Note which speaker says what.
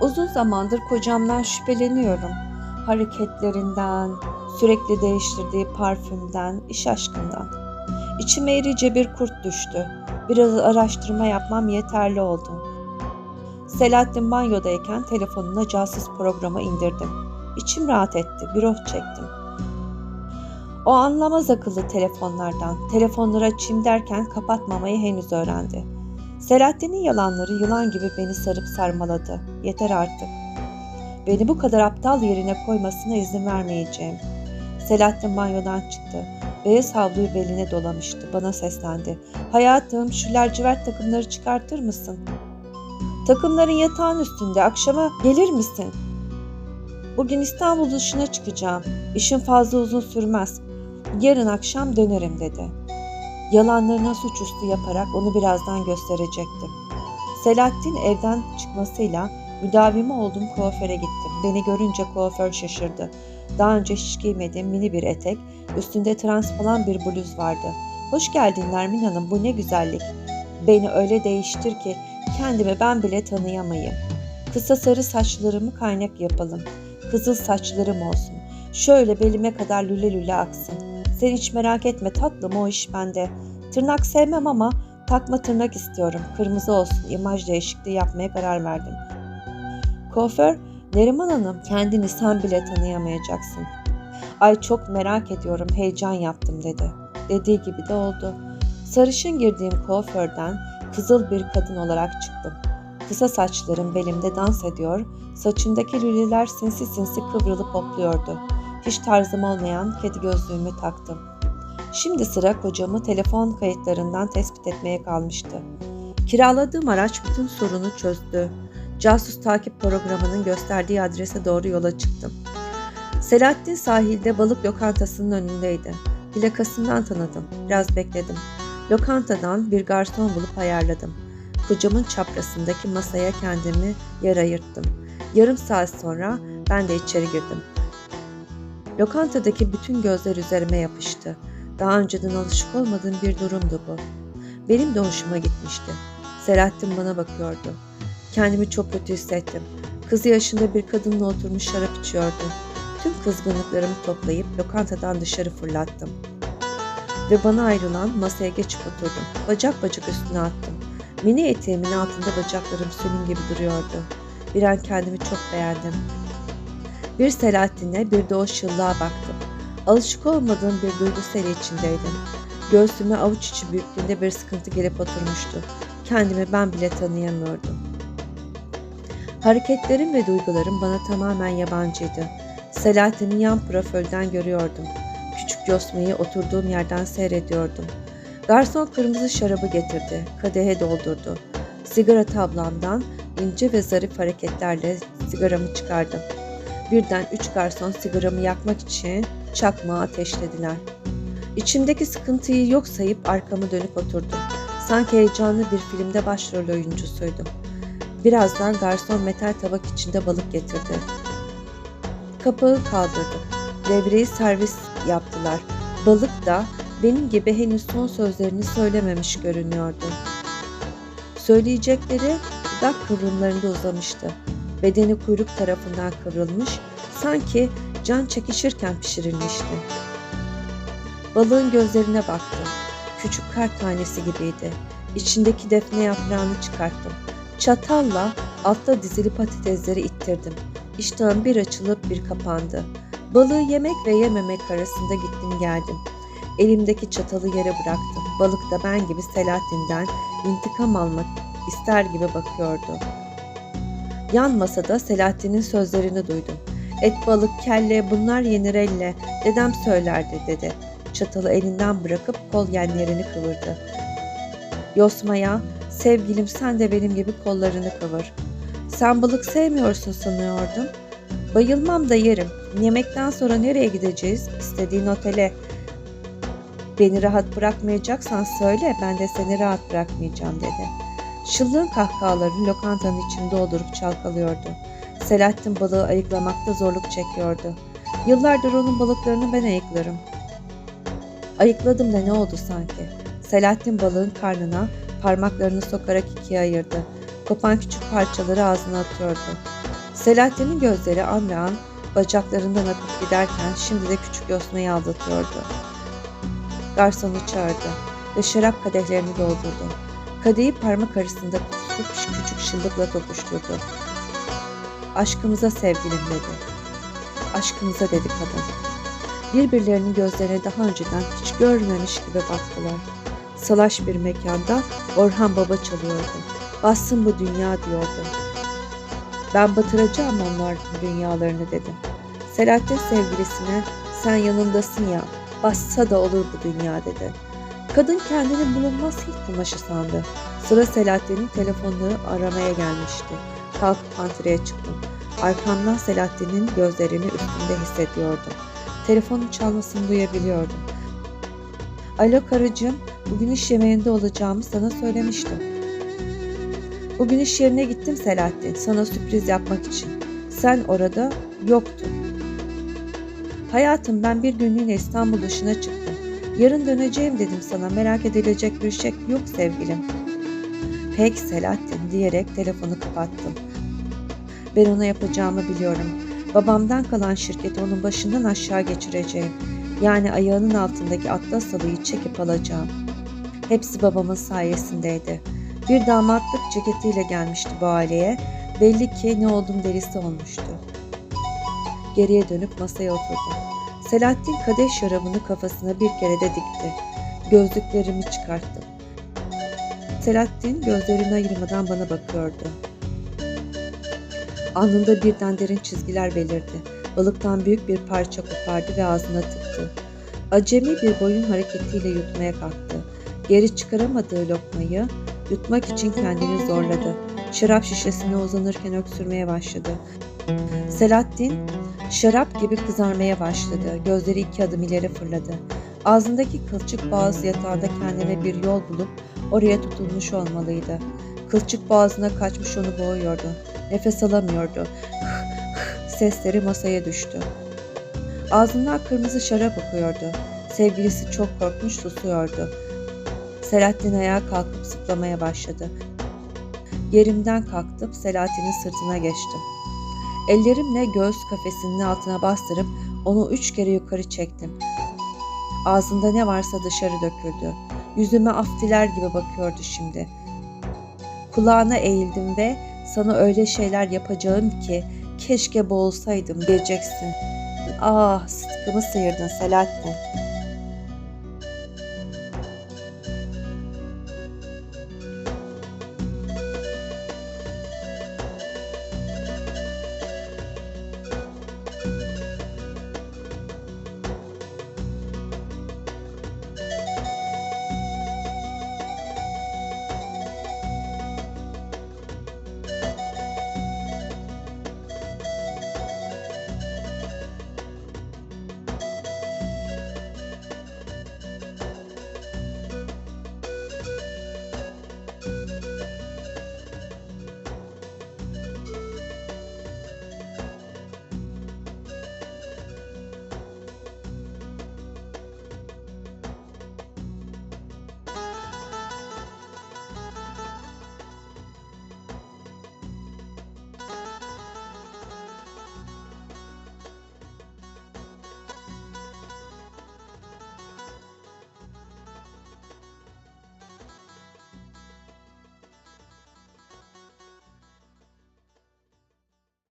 Speaker 1: Uzun zamandır kocamdan şüpheleniyorum. Hareketlerinden, sürekli değiştirdiği parfümden, iş aşkından. İçime irice bir kurt düştü. Biraz araştırma yapmam yeterli oldu. Selahattin banyodayken telefonuna casus programı indirdim. İçim rahat etti, bir oh çektim. O anlamaz akıllı telefonlardan. Telefonları açayım derken kapatmamayı henüz öğrendi. Selahattin'in yalanları yılan gibi beni sarıp sarmaladı. Yeter artık. Beni bu kadar aptal yerine koymasına izin vermeyeceğim. Selahattin banyodan çıktı. Beyaz havluyu beline dolamıştı. Bana seslendi. Hayatım şu lacivert takımları çıkartır mısın? Takımların yatağın üstünde. Akşama gelir misin? Bugün İstanbul dışına çıkacağım. İşim fazla uzun sürmez. Yarın akşam dönerim dedi. Yalanlarına suçüstü yaparak onu birazdan gösterecektim. Selahattin evden çıkmasıyla müdavimi olduğum kuaföre gittim. Beni görünce kuaför şaşırdı. Daha önce hiç giymediğim mini bir etek, üstünde transparan bir bluz vardı. Hoş geldin Nermin Hanım, bu ne güzellik. Beni öyle değiştir ki kendimi ben bile tanıyamayayım. Kısa sarı saçlarımı kaynak yapalım. Kızıl saçlarım olsun. Şöyle belime kadar lüle lüle aksın. Sen hiç merak etme tatlım o iş bende. Tırnak sevmem ama takma tırnak istiyorum. Kırmızı olsun. İmaj değişikliği yapmaya karar verdim. Kuaför, Neriman Hanım kendini sen bile tanıyamayacaksın. Ay çok merak ediyorum, heyecan yaptım dedi. Dediği gibi de oldu. Sarışın girdiğim kuaförden kızıl bir kadın olarak çıktım. Kısa saçlarım belimde dans ediyor, saçımdaki lüleler sinsi sinsi kıvrılıp hopluyordu. Hiç tarzım olmayan kedi gözlüğümü taktım. Şimdi sıra kocamı telefon kayıtlarından tespit etmeye kalmıştı. Kiraladığım araç bütün sorunu çözdü. Casus takip programının gösterdiği adrese doğru yola çıktım. Selahattin sahilde balık lokantasının önündeydi. Plakasından tanıdım. Biraz bekledim. Lokantadan bir garson bulup ayarladım. Kocamın çaprazındaki masaya kendimi yer ayırttım. Yarım saat sonra ben de içeri girdim. Lokantadaki bütün gözler üzerime yapıştı. Daha önceden alışık olmadığım bir durumdu bu. Benim de hoşuma gitmişti. Selahattin bana bakıyordu. Kendimi çok kötü hissettim. Kızı yaşında bir kadınla oturmuş şarap içiyordu. Tüm kızgınlıklarımı toplayıp lokantadan dışarı fırlattım. Ve bana ayrılan masaya geçip oturdum. Bacak bacak üstüne attım. Mini eteğimin altında bacaklarım sülün gibi duruyordu. Bir an kendimi çok beğendim. Bir Selahattin'e bir de o şıllığa baktım. Alışık olmadığım bir duygu seli içindeydim. Göğsüme avuç içi büyüklüğünde bir sıkıntı gelip oturmuştu. Kendimi ben bile tanıyamıyordum. Hareketlerim ve duygularım bana tamamen yabancıydı. Selahattin'i yan profilden görüyordum. Küçük yosmayı oturduğum yerden seyrediyordum. Garson kırmızı şarabı getirdi. Kadehe doldurdu. Sigara tablamdan ince ve zarif hareketlerle sigaramı çıkardım. Birden üç garson sigaramı yakmak için çakmağı ateşlediler. İçimdeki sıkıntıyı yok sayıp arkamı dönüp oturdum. Sanki heyecanlı bir filmde başrol oyuncusuydum. Birazdan garson metal tabak içinde balık getirdi. Kapağı kaldırdım. Devreyi servis yaptılar. Balık da benim gibi henüz son sözlerini söylememiş görünüyordu. Söyleyecekleri dudak kıvrımlarında uzamıştı. Bedeni kuyruk tarafından kıvrılmış, sanki can çekişirken pişirilmişti. Balığın gözlerine baktım. Küçük kar tanesi gibiydi. İçindeki defne yaprağını çıkarttım. Çatalla altta dizili patatesleri ittirdim. İştahım bir açılıp bir kapandı. Balığı yemek ve yememek arasında gittim geldim. Elimdeki çatalı yere bıraktım. Balık da ben gibi Selahattin'den intikam almak ister gibi bakıyordu. Yan masada Selahattin'in sözlerini duydum. Et, balık, kelle bunlar yenir elle. Dedem söylerdi dedi. Çatalı elinden bırakıp kol yenlerini kıvırdı. Yosmaya, sevgilim sen de benim gibi kollarını kıvır. Sen balık sevmiyorsun sanıyordum. Bayılmam da yerim. Yemekten sonra nereye gideceğiz? İstediğin otele. Beni rahat bırakmayacaksan söyle ben de seni rahat bırakmayacağım dedi. Şıllığın kahkahaları lokantanın içini doldurup çalkalıyordu. Selahattin balığı ayıklamakta zorluk çekiyordu. Yıllardır onun balıklarını ben ayıklarım. Ayıkladım da ne oldu sanki? Selahattin balığın karnına parmaklarını sokarak ikiye ayırdı. Kopan küçük parçaları ağzına atıyordu. Selahattin'in gözleri an an bacaklarından akıp giderken şimdi de küçük Yosna'yı aldatıyordu. Garsonu çağırdı ve şarap kadehlerini doldurdu. Kadehi parmak arasında tutup küçük şıllıkla tokuşturdu. Aşkımıza sevgilim dedi. Aşkımıza dedi kadın. Birbirlerinin gözlerine daha önceden hiç görmemiş gibi baktılar. Salaş bir mekanda Orhan Baba çalıyordu. Bassın bu dünya diyordu. Ben batıracağım onların dünyalarını dedim. Selahattin sevgilisine sen yanındasın ya bassa da olur bu dünya dedi. Kadın kendini bulunmaz Hint kumaşı sandı. Sıra Selahattin'in telefonunu aramaya gelmişti. Kalkıp pantreye çıktım. Arkamdan Selahattin'in gözlerini üstünde hissediyordum. Telefonun çalmasını duyabiliyordum. Alo karıcığım, bugün iş yemeğinde olacağımı sana söylemiştim. Bugün iş yerine gittim Selahattin, sana sürpriz yapmak için. Sen orada yoktun. Hayatım ben bir günlüğüne İstanbul dışına çıktım. Yarın döneceğim dedim sana, merak edilecek bir şey yok sevgilim. Pek Selahattin diyerek telefonu kapattım. Ben ona yapacağımı biliyorum. Babamdan kalan şirketi onun başından aşağı geçireceğim. Yani ayağının altındaki atlas halıyı çekip alacağım. Hepsi babamın sayesindeydi. Bir damatlık ceketiyle gelmişti bu aileye. Belli ki ne oldum delisi olmuştu. Geriye dönüp masaya oturdu. Selahattin kadeh şarabını kafasına bir kere de dikti. Gözlüklerimi çıkarttım. Selahattin gözlerini ayırmadan bana bakıyordu. Alnında birden derin çizgiler belirdi. Balıktan büyük bir parça kopardı ve ağzına tıktı. Acemi bir boyun hareketiyle yutmaya kalktı. Geri çıkaramadığı lokmayı yutmak için kendini zorladı. Şarap şişesine uzanırken öksürmeye başladı. Selahattin şarap gibi kızarmaya başladı. Gözleri iki adım ileri fırladı. Ağzındaki kılçık boğaz yatağında kendine bir yol bulup oraya tutulmuş olmalıydı. Kılçık boğazına kaçmış onu boğuyordu. Nefes alamıyordu. Sesleri masaya düştü. Ağzından kırmızı şarap akıyordu. Sevgilisi çok korkmuş susuyordu. Selahattin ayağa kalkıp zıplamaya başladı. Yerimden kalktım Selahattin'in sırtına geçtim. Ellerimle göğüs kafesinin altına bastırıp onu üç kere yukarı çektim. Ağzında ne varsa dışarı döküldü. Yüzüme aftiler gibi bakıyordu şimdi. Kulağına eğildim ve sana öyle şeyler yapacağım ki keşke boğulsaydım diyeceksin. Ah sıtkımı sıyırdın Selahattin.